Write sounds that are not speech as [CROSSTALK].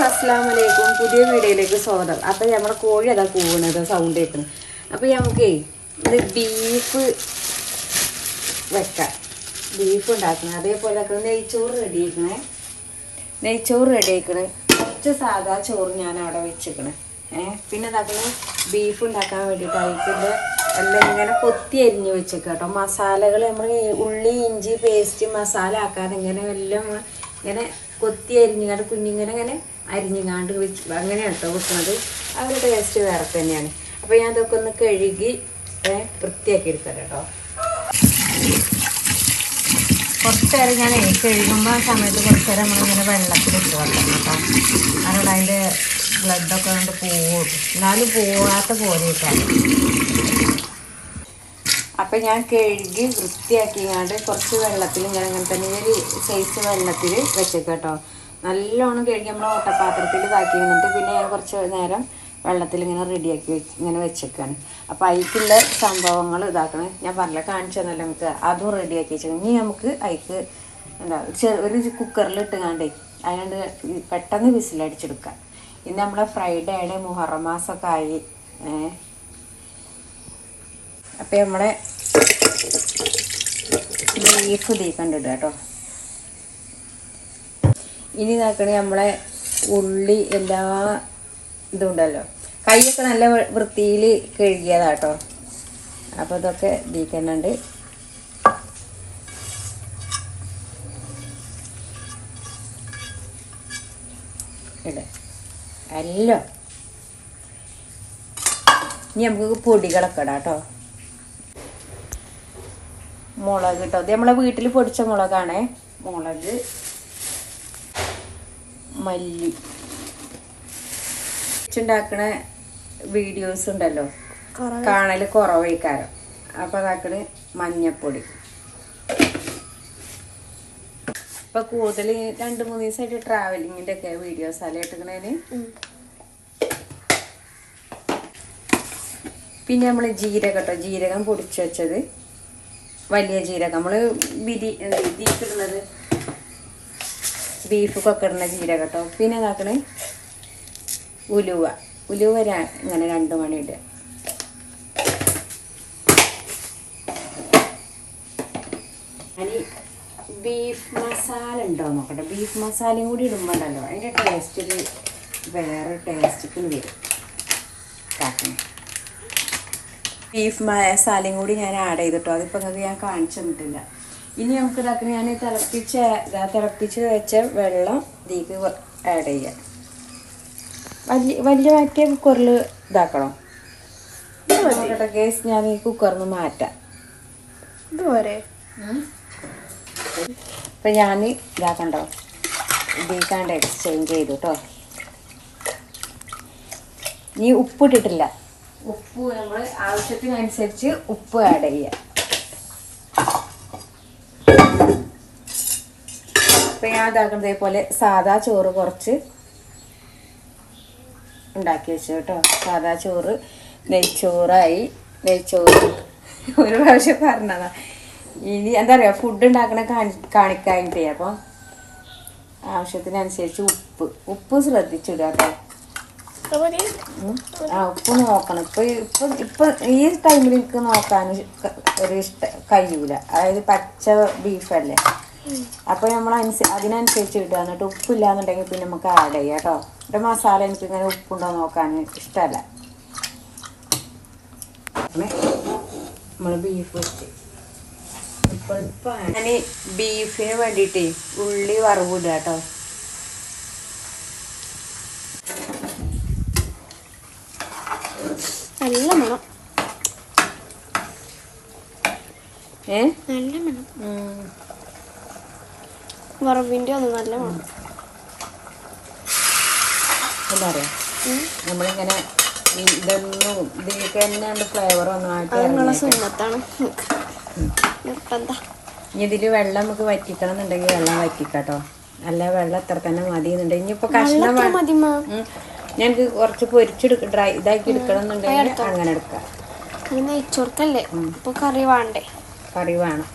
Viewers അസ്സാം വലൈക്കും പുതിയ വീഡിയോയിലേക്ക് സ്വാഗതം. അപ്പം നമ്മുടെ കോഴി അതാ കൂവണത് സൗണ്ട് കേൾക്കുന്നത് അപ്പം നമുക്കേ ഇത് ബീഫ് വെക്കാം. ബീഫ് ഉണ്ടാക്കണം. അതേപോലെ ഒക്കെ നെയ്ച്ചോറ് റെഡി ആക്കണേ നെയ്ച്ചോറ് റെഡി ആക്കണേ കുറച്ച് സാധാ ചോറ് ഞാൻ അവിടെ വെച്ചിക്കണേ. ഏഹ് പിന്നെ അതാക്കുന്നത് ബീഫ് ഉണ്ടാക്കാൻ വേണ്ടിയിട്ട് എല്ലാം ഇങ്ങനെ കൊത്തി അരിഞ്ഞ് വെച്ചേക്കാം കേട്ടോ മസാലകൾ നമ്മൾ ഉള്ളി ഇഞ്ചി പേസ്റ്റ് മസാല ആക്കാതെ ഇങ്ങനെ എല്ലാം ഇങ്ങനെ കൊത്തി അരിഞ്ഞുകാണ്ട് കുഞ്ഞിങ്ങനെ അങ്ങനെ അരിഞ്ഞുകാണ്ട് വെച്ച്. അങ്ങനെയാണ് കേട്ടോ വെക്കുന്നത് അവരുടെ ടേസ്റ്റ് വേറെ തന്നെയാണ്. അപ്പോൾ ഞാൻ ഇതൊക്കെ ഒന്ന് കഴുകി വൃത്തിയാക്കി എടുക്കാം കേട്ടോ കുറച്ചേരം ഞാൻ കഴുകുമ്പോൾ ആ സമയത്ത് കുറച്ച് നേരം നമ്മളിങ്ങനെ വെള്ളത്തിൽ ഇട്ട് വെക്കണം കേട്ടോ കാരണം അതിന്റെ ബ്ലഡൊക്കെ കൊണ്ട് പോവും. എന്നാലും പോവാത്ത പോലെ ഇട്ടാണ് അപ്പം ഞാൻ കഴുകി വൃത്തിയാക്കിങ്ങാണ്ട് കുറച്ച് വെള്ളത്തിൽ ഞാൻ അങ്ങനെ തന്നെ ഒരു സൈസ് വെള്ളത്തിൽ വെച്ചേക്കാം കേട്ടോ. നല്ലോണം കഴുകി നമ്മൾ ഓട്ടപാത്രത്തിൽ ഇതാക്കി എന്നിട്ട് പിന്നെ ഞാൻ കുറച്ച് നേരം വെള്ളത്തിൽ ഇങ്ങനെ റെഡിയാക്കി വെച്ച് ഇങ്ങനെ വെച്ചേക്കാണ്. അപ്പം അതിക്കുള്ള സംഭവങ്ങൾ ഇതാക്കണം. ഞാൻ പറഞ്ഞില്ല തന്നല്ലോ നമുക്ക് അതും റെഡിയാക്കി വെച്ചു ഇനി നമുക്ക് അതിക്ക് എന്താ ചെറു ഒരു കുക്കറിൽ ഇട്ടുകാണ്ടേ അതിനോട് പെട്ടെന്ന് വിസിലടിച്ചെടുക്കാം. ഇന്ന് നമ്മളെ ഫ്രൈഡേ ആണ് മുഹറം മാസമൊക്കെ ആയി. നമ്മുടെ നമ്മളെ ബീഫ് തീക്കണ്ടിടുക കേട്ടോ. ഇനി നോക്കണേ നമ്മളെ ഉള്ളി എല്ലാ ഇതും ഉണ്ടല്ലോ. കൈയൊക്കെ നല്ല വൃത്തിയിൽ കഴുകിയതാ കേട്ടോ. അപ്പോൾ ഇതൊക്കെ തീക്കുന്നുണ്ട് ഇട. എല്ലാം. ഇനി നമുക്ക് പൊടികളൊക്കെ ഇടാം കേട്ടോ. മുളക് കേട്ടോ ഇത് നമ്മളെ വീട്ടിൽ പൊടിച്ച മുളകാണേ. മുളക്. മല്ലി. ഉണ്ടാക്കണ വീഡിയോസ് ഉണ്ടല്ലോ. കാണൽ കുറവേക്കാരം. അപ്പൊ അതാക്കണ് മഞ്ഞപ്പൊടി. ഇപ്പൊ കൂടുതൽ രണ്ട് മൂന്ന് ദിവസമായിട്ട് ട്രാവലിങ്ങിന്റെ ഒക്കെ വീഡിയോസ് അല്ലേ ഇട്ടിക്കണേന് പിന്നെ നമ്മൾ ജീരകം കേട്ടോ ജീരകം പൊടിച്ചു വെച്ചത്. വലിയ ജീരകം. നമ്മൾ ബിരി ബീഫിടുന്നത് ബീഫൊക്കെ ഇടുന്ന ജീരകം കേട്ടോ പിന്നെ ഇതാക്കണേ ഉലുവ. ഉലുവ ഇങ്ങനെ രണ്ട് മണി ഇടുക. അനി ബീഫ് മസാല ഉണ്ടോ നോക്കട്ടെ. ബീഫ് മസാലയും കൂടി ഇടുമ്പോൾ ഉണ്ടല്ലോ അതിന്റെ ടേസ്റ്റിൽ വേറെ ടേസ്റ്റിൽ വരും. കാക്കണം ബീഫ് മസാലയും കൂടി ഞാൻ ആഡ് ചെയ്തിട്ടോ. അതിപ്പോൾ നിങ്ങൾക്ക് ഞാൻ കാണിച്ചു തന്നിട്ടില്ല. ഇനി നമുക്ക് ഇതാക്കി ഞാൻ തിളപ്പിച്ച് ഇതാ തിളപ്പിച്ച് വെച്ച വെള്ളം ഇതിലേക്ക് ആഡ് ചെയ്യാം. വലിയ വലിയ മാറ്റിയ കുക്കറിൽ ഇതാക്കണം. ഞാൻ ഈ കുക്കറിന് മാറ്റാം. ഇതുവരെ ഇപ്പം ഞാൻ ഇതാക്കണ്ടോ ഇതിക്കാണ്ട് എക്സ്ചേഞ്ച് ചെയ്തു കേട്ടോ നീ ഉപ്പ് ഇട്ടിട്ടില്ല. ഉപ്പ് നമ്മൾ ആവശ്യത്തിനനുസരിച്ച് ഉപ്പ് ആഡ് ചെയ്യുക അപ്പം ഞാൻ ഇതാക്കുന്നത് പോലെ സാദാ ചോറ് കുറച്ച് ഉണ്ടാക്കി വെച്ചു കേട്ടോ. സാദാ ചോറ് നെയ്ച്ചോറായി. നെയ്ച്ചോറ് [LAUGHS] ഒരു പ്രാവശ്യം പറഞ്ഞതാ. ഇനി എന്താ പറയുക ഫുഡ് ഉണ്ടാക്കണ കാണി കാണിക്കാനിട്ടേ. അപ്പം ആവശ്യത്തിനനുസരിച്ച് ഉപ്പ്. ഉപ്പ് ശ്രദ്ധിച്ചിടുക കേട്ടോ. ആ ഉപ്പ് നോക്കണം. ഇപ്പൊ ഇപ്പൊ ഇപ്പൊ ഈ ടൈമിൽ എനിക്ക് നോക്കാൻ ഒരു ഇഷ്ട കഴിയൂല. അതായത് പച്ച ബീഫല്ലേ. അപ്പൊ നമ്മൾ അതിനനുസരിച്ച് ഇടുക. എന്നിട്ട് ഉപ്പില്ലാന്നുണ്ടെങ്കിൽ പിന്നെ നമുക്ക് ആഡ് ചെയ്യാം കേട്ടോ. ഒരു മസാല എനിക്ക് ഇങ്ങനെ ഉപ്പുണ്ടോ നോക്കാൻ ഇഷ്ടമല്ല നമ്മൾ ബീഫ് വെച്ച്. ഞാൻ ബീഫിന് വേണ്ടിട്ടേ ഉള്ളി വറവിടുക കേട്ടോ. നല്ല മണം. ഏ? നല്ല മണം. വറവിന്റെ ഒന്ന് നല്ല മണം. എന്താ പറയാ നമ്മളിങ്ങനെ ഇതൊന്നും ഇതിലേക്ക് തന്നെയാണ് ഫ്ലേവർ ഒന്നായിട്ട്. സുന്നത്താണ്. ഇതിൽ വെള്ളം നമുക്ക് വറ്റിക്കണം എന്നുണ്ടെങ്കിൽ വെള്ളം വറ്റിക്കാട്ടോ. അല്ല വെള്ളം എത്ര തന്നെ മതി എന്നുണ്ടെങ്കിൽ ഇനിയിപ്പോ കഷ്ണം ഞങ്ങൾക്ക് കുറച്ച് പൊരിച്ചെടുക്ക ഡ്രൈ ഇതാക്കി എടുക്കണം എന്നുണ്ടെങ്കിൽ അങ്ങനെ എടുക്കാം. നെയ്ച്ചോർക്കല്ലേ? കറി വേണ്ടേ? കറി വേണം.